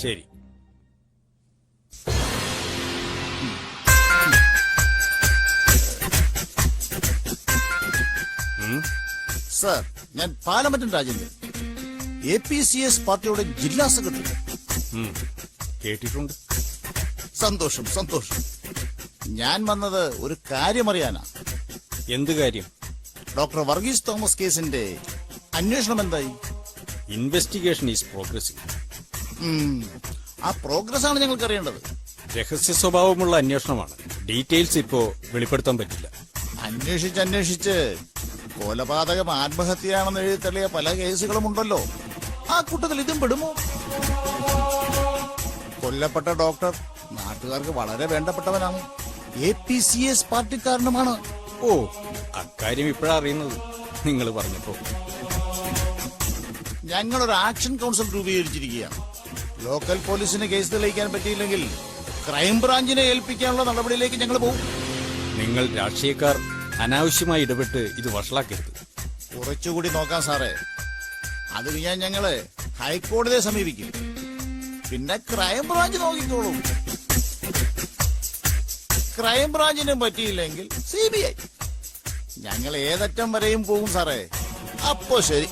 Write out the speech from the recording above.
ശരി. സർ ഞാൻ Palamattam Rajendran A P C S പാർട്ടിയുടെ ജില്ലാ സെക്രട്ടറി. കേട്ടിട്ടുണ്ട്. സന്തോഷം സന്തോഷം. ഞാൻ വന്നത് ഒരു കാര്യം അറിയാനാ എന്ത് കാര്യം? ഡോക്ടർ വർഗീസ് തോമസ് കേസിന്റെ അന്വേഷണം എന്തായി? ഇൻവെസ്റ്റിഗേഷൻ ഈസ് പ്രോഗ്രസിംഗ് ആ പ്രോഗ്രസ് ആണ് ഞങ്ങൾക്ക് അറിയേണ്ടത് രഹസ്യ സ്വഭാവമുള്ള അന്വേഷണമാണ്. ഡീറ്റെയിൽസ് ഇപ്പോ വെളിപ്പെടുത്താൻ പറ്റില്ല. അന്വേഷിച്ച് അന്വേഷിച്ച് കൊലപാതകം ആത്മഹത്യയാണെന്ന് എഴുതി തള്ളിയ പല കേസുകളും ഉണ്ടല്ലോ. ആ കൂട്ടത്തിൽ ഇതും പെടുമോ? കൊല്ലപ്പെട്ട ഡോക്ടർ നാട്ടുകാർക്ക് വളരെ വേണ്ടപ്പെട്ടവനാണ്. എ പി സി എസ് പാർട്ടിക്കാരനുമാണ്. ഓ അക്കാര്യം ഇപ്പോഴാ അറിയുന്നത്. നിങ്ങൾ പറഞ്ഞപ്പോ. ഞങ്ങളൊരു ആക്ഷൻ കൗൺസിൽ രൂപീകരിച്ചിരിക്കുകയാണ്. ലോക്കൽ പോലീസിന് കേസ് തെളിയിക്കാൻ പറ്റിയില്ലെങ്കിൽ ക്രൈംബ്രാഞ്ചിനെ ഏൽപ്പിക്കാനുള്ള നടപടിയിലേക്ക് ഞങ്ങൾ പോകും. നിങ്ങൾ രാഷ്ട്രീയക്കാർ അനാവശ്യമായി ഇടപെട്ട് ഇത് വഷളാക്കരുത്. കുറച്ചുകൂടി നോക്കാം സാറേ. അത് ഞാൻ ഞങ്ങൾ ഹൈക്കോടതിയെ സമീപിക്കും. പിന്നെ ക്രൈംബ്രാഞ്ച് നോക്കിക്കോളും. ക്രൈംബ്രാഞ്ചിനും പറ്റിയില്ലെങ്കിൽ സി ബി ഐ. ഞങ്ങൾ ഏതറ്റം വരെയും പോകും സാറേ. അപ്പോ ശരി.